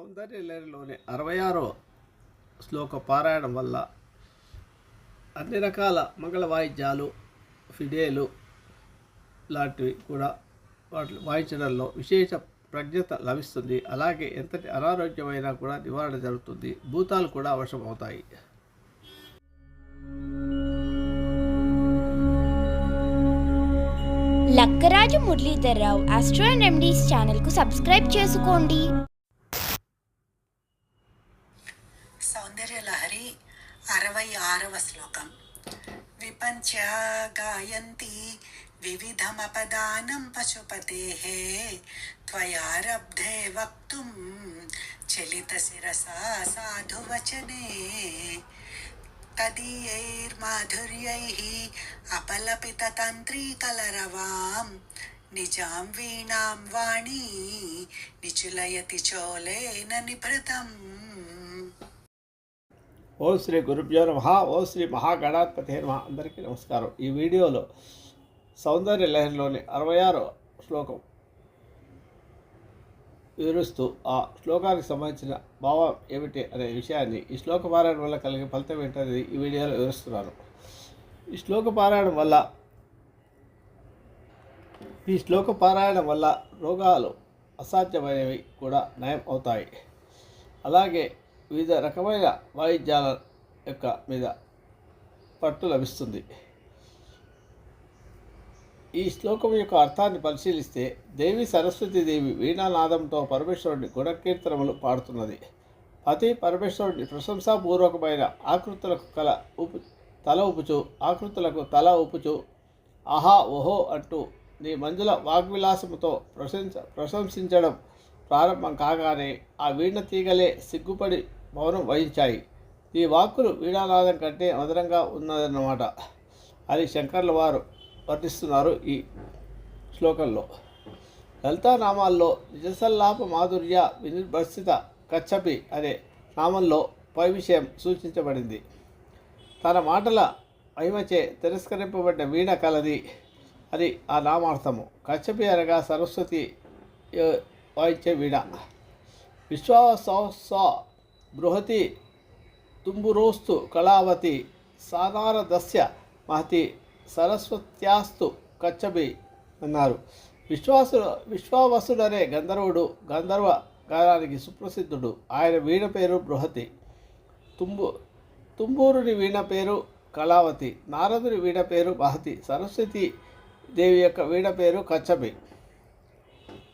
సౌందర్యలహరిలోని అరవై ఆరో శ్లోక పారాయణం వల్ల అన్ని రకాల మంగళ వాయిద్యాలు ఫిడేలు లాంటివి కూడా వాటి వాయించడంలో విశేష ప్రజ్ఞత లభిస్తుంది. అలాగే ఎంతటి అనారోగ్యమైనా కూడా నివారణ జరుగుతుంది. భూతాలు కూడా అవసరమవుతాయి Lakkaraju Muralidhar Rao astro and MDs ఛానల్కు సబ్స్క్రైబ్ చేసుకోండి. अरव श्लोक विपंच गायती पशुपते रब्धे वक्त चलित शिसा साधु वचने तदीयर्माधुर्य अपलपित तंत्री कलरवाम निजा वीणा वाणी ఓం శ్రీ గురుభ్యో నమ ఓం శ్రీ మహాగణాధిపతి నమ. అందరికీ నమస్కారం. ఈ వీడియోలో సౌందర్య లహరిలోని అరవై ఆరో శ్లోకం వివరిస్తూ ఆ శ్లోకానికి సంబంధించిన భావం ఏమిటి అనే విషయాన్ని ఈ శ్లోక పారాయణం వల్ల కలిగే ఫలితం ఏంటనేది ఈ వీడియోలో వివరిస్తున్నాను. ఈ శ్లోక పారాయణం వల్ల ఈ శ్లోక పారాయణం వల్ల రోగాలు అసాధ్యమైనవి కూడా నయం అవుతాయి. అలాగే వివిధ రకమైన వాయిద్యాల యొక్క మీద పట్టు లభిస్తుంది. ఈ శ్లోకం యొక్క అర్థాన్ని పరిశీలిస్తే దేవి సరస్వతి దేవి వీణానాదంతో పరమేశ్వరుని గుణకీర్తనములు పాడుతున్నది. పతి పరమేశ్వరుడి ప్రశంసాపూర్వకమైన ఆకృతులకు కల ఉపు తల ఉపుచు ఆకృతులకు తల ఉపుచు ఆహా ఓహో అంటూ నీ మంజుల వాగ్విలాసముతో ప్రశంస ప్రశంసించడం ప్రారంభం కాగానే ఆ వీణ తీగలే సిగ్గుపడి మౌనం వహించాయి. ఈ వాక్కులు వీణానాదం కంటే మధురంగా ఉన్నదన్నమాట. అని శంకర్ల వారు వర్ణిస్తున్నారు ఈ శ్లోకంలో. లలితానామాల్లో నిజసల్లాప మాధుర్య వినిర్భర్షిత కచ్చపి అనే నామంలో పై విషయం సూచించబడింది. తన మాటల మహిమచే తిరస్కరింపబడ్డ వీణ కలది అది ఆ నామార్థము. కచ్చపి అనగా సరస్వతి వాయించే వీణ. విశ్వాస బృహతి తుంబురోస్తు కళావతి సానారదస్య మహతి సరస్వత్యాస్తు కచ్చబి అన్నారు. విశ్వాసు విశ్వావసుడనే గంధర్వుడు గంధర్వ గానానికి సుప్రసిద్ధుడు. ఆయన వీణ పేరు బృహతి. తుంబు తుంబూరుని వీణ పేరు కళావతి. నారదుని వీణ పేరు మహతి. సరస్వతి దేవి యొక్క వీణ పేరు కచ్చబి.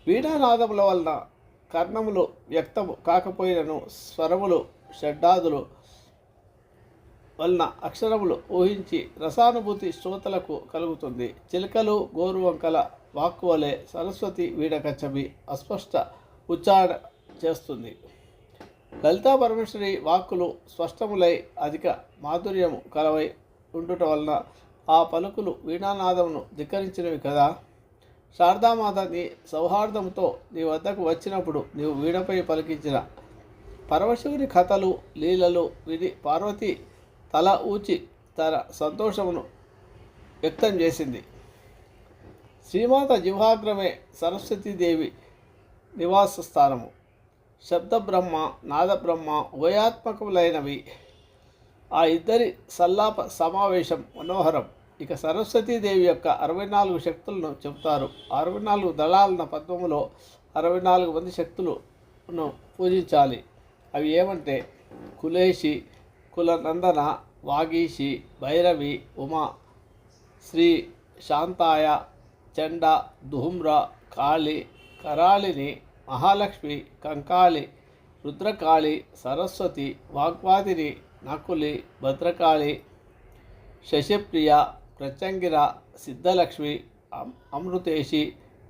వీణానాదముల వలన కర్ణములు వ్యక్తము కాకపోయినను స్వరములు షడ్డాదులు వలన అక్షరములు ఊహించి రసానుభూతి శ్రోతలకు కలుగుతుంది. చిలకలు గోరువంకల వాక్కువలే సరస్వతి వీడకచ్చమి అస్పష్ట ఉచ్చారణ చేస్తుంది. లలితా పరమేశ్వరి వాక్కులు స్పష్టములై అధిక మాధుర్యము కలవై ఉండుట వలన ఆ పలుకులు వీణానాదమును ధిక్కరించినవి కదా? శారదామాత నీ సౌహార్దంతో నీ వద్దకు వచ్చినప్పుడు నీవు వీణపై పలికించిన పరమశివుని కథలు లీలలు విని పార్వతి తల ఊచి తన సంతోషమును వ్యక్తం చేసింది. శ్రీమాత జివాగ్రమే సరస్వతీదేవి నివాస స్థానము. శబ్దబ్రహ్మ నాదబ్రహ్మ ఉభయాత్మకములైనవి. ఆ ఇద్దరి సల్లాప సమావేశం మనోహరం. ఇక సరస్వతీదేవి యొక్క అరవై నాలుగు శక్తులను చెబుతారు. అరవై నాలుగు దళాలన పద్మములో అరవై నాలుగు మంది శక్తులను పూజించాలి. అవి ఏమంటే కులేషి కులనందన వాగీషి భైరవి ఉమా శ్రీ శాంతాయ చండ దుహుమ్ర కాళి కరాళిని మహాలక్ష్మి కంకాళి రుద్రకాళి సరస్వతి వాగ్వాదిని నకులి భద్రకాళి శశిప్రియ ప్రత్యంగిర సిద్ధలక్ష్మి అమ్- అమృతేశి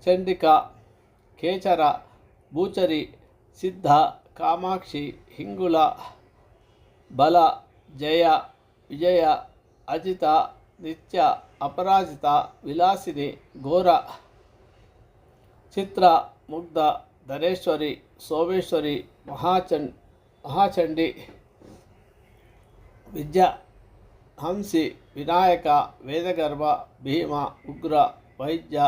చండిక కేచర భూచరి సిద్ధ కామాక్షి హింగుల బల జయ విజయ అజిత నిత్య అపరాజిత విలాసిని ఘోర చిత్ర ముగ్ధ ధనేశ్వరి సోమేశ్వరి మహాచండ్ మహాచండి విద్య హంసి వినాయక వేదగర్భ భీమ ఉగ్ర వైద్య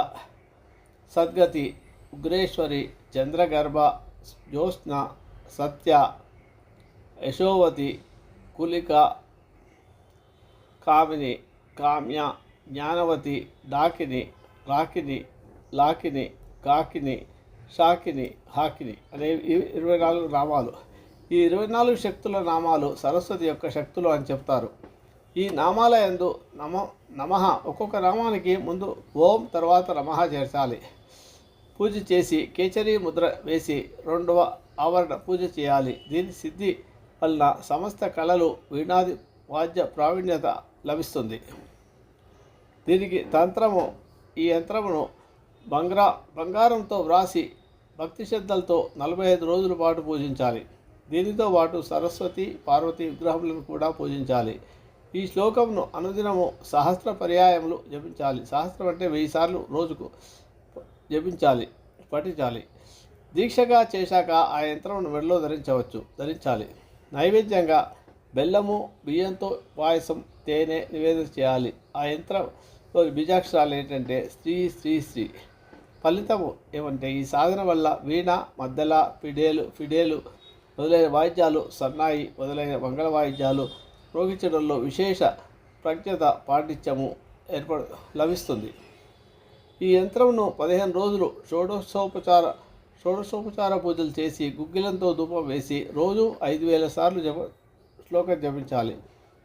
సద్గతి ఉగ్రేశ్వరి చంద్రగర్భ జ్యోత్స్న సత్య యశోవతి కులిక కామిని కామ్య జ్ఞానవతి డాకిని రాకిని లాకిని కాకిని షాకిని హాకిని అనే ఇరవై నాలుగు నామాలు. ఈ ఇరవై నాలుగు శక్తుల నామాలు సరస్వతి యొక్క శక్తులు అని చెప్తారు. ఈ నామాలయందు నమ నమః ఒక్కొక్క నామానికి ముందు ఓం తర్వాత నమః చేర్చాలి. పూజ చేసి కేచరి ముద్ర వేసి రెండవ ఆవరణ పూజ చేయాలి. దీని సిద్ధి వలన సమస్త కళలు వీణాది వాద్య ప్రావీణ్యత లభిస్తుంది. దీనికి తంత్రము ఈ యంత్రమును బంగారా బంగారంతో వ్రాసి భక్తి శ్రద్ధలతో నలభై ఐదు రోజుల పాటు పూజించాలి. దీనితో పాటు సరస్వతి పార్వతి విగ్రహములను కూడా పూజించాలి. ఈ శ్లోకమును అనుదినము సహస్ర పర్యాయములు జపించాలి. సహస్రం అంటే వెయ్యి సార్లు రోజుకు జపించాలి పఠించాలి. దీక్షగా చేశాక ఆ యంత్రమును మెడలో ధరించవచ్చు ధరించాలి. నైవేద్యంగా బెల్లము బియ్యంతో పాయసం తేనె నివేదన చేయాలి. ఆ యంత్రంలో బీజాక్షరాలు ఏంటంటే స్త్రీ స్త్రీ స్త్రీ. ఫలితము ఏమంటే ఈ సాధన వల్ల వీణ మద్దెల ఫిడేలు ఫిడేలు మొదలైన వాయిద్యాలు సన్నాయి మొదలైన మంగళ వాయిద్యాలు ప్రోగించడంలో విశేష ప్రజ్ఞత పాండిత్యము ఏర్పడ లభిస్తుంది. ఈ యంత్రంను పదిహేను రోజులు షోడోసోపచార షోడోసోపచార పూజలు చేసి గుగ్గిలంతో ధూపం వేసి రోజు ఐదు వేల సార్లు జప శ్లోకం జపించాలి.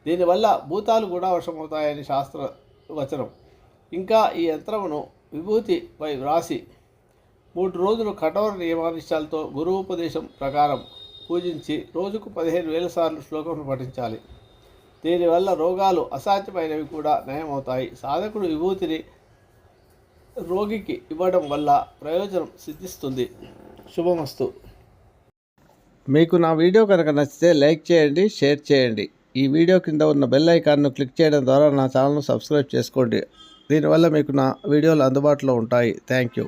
దీనివల్ల భూతాలు కూడా వశమవుతాయని శాస్త్ర వచనం. ఇంకా ఈ యంత్రమును విభూతిపై వ్రాసి మూడు రోజులు కఠోర నియమానిష్టాలతో గురువు ఉపదేశం ప్రకారం పూజించి రోజుకు పదిహేను వేల సార్లు శ్లోకం పఠించాలి. దీనివల్ల రోగాలు అసాధ్యమైనవి కూడా నయమవుతాయి. సాధకుడు విభూతిని రోగికి ఇవ్వడం వల్ల ప్రయోజనం సిద్ధిస్తుంది. శుభమస్తు. మీకు నా వీడియో కనుక నచ్చితే లైక్ చేయండి షేర్ చేయండి. ఈ వీడియో కింద ఉన్న బెల్ ఐకాన్ను క్లిక్ చేయడం ద్వారా నా ఛానల్ను సబ్స్క్రైబ్ చేసుకోండి. దీనివల్ల మీకు నా వీడియోలు అందుబాటులో ఉంటాయి. Thank you.